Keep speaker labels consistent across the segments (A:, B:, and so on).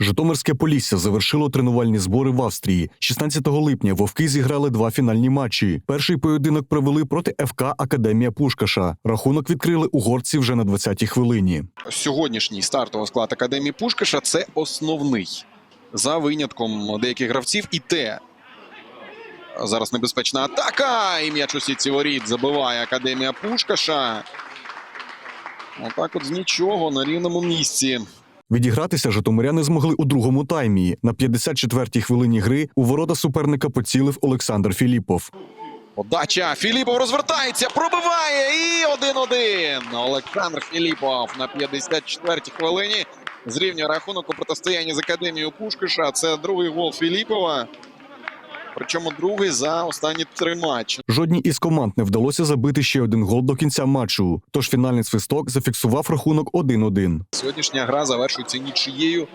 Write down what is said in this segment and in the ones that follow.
A: Житомирське Полісся завершило тренувальні збори в Австрії. 16 липня вовки зіграли два фінальні матчі. Перший поєдинок провели проти ФК Академія Пушкаша. Рахунок відкрили угорці вже на 20-й хвилині.
B: Сьогоднішній стартовий склад академії Пушкаша це основний. За винятком деяких гравців і те. Зараз небезпечна атака. І м'яч у сітці воріт забиває академія Пушкаша. Отак от з нічого на рівному місці.
A: Відігратися житомиряни змогли у другому таймі. На 54-й хвилині гри у ворота суперника поцілив Олександр Філіпов.
B: Подача. Філіпов розвертається, пробиває і 1-1. Олександр Філіпов на 54-й хвилині зрівнює рахунок у протистоянні з академією Пушкиша. Це другий гол Філіпова. Причому другий за останні три матчі.
A: Жодній із команд не вдалося забити ще один гол до кінця матчу. Тож фінальний свисток зафіксував рахунок 1-1.
B: Сьогоднішня гра завершується нічиєю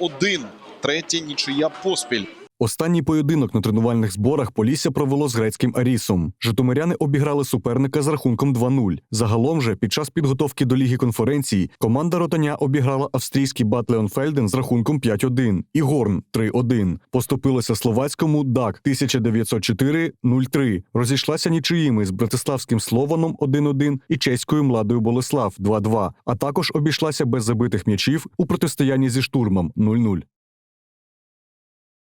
B: 1-1. Третя нічия поспіль.
A: Останній поєдинок на тренувальних зборах Полісся провело з грецьким Арісом. Житомиряни обіграли суперника з рахунком 2-0. Загалом же під час підготовки до ліги конференцій команда Ротаня обіграла австрійський Батлеонфельден з рахунком 5-1 і Горн 3-1. Поступилася словацькому ДАК 1904-03. Розійшлася нічиїми з братиславським Слованом 1-1 і чеською Младою Болеслав 2-2. А також обійшлася без забитих м'ячів у протистоянні зі штурмом 0-0.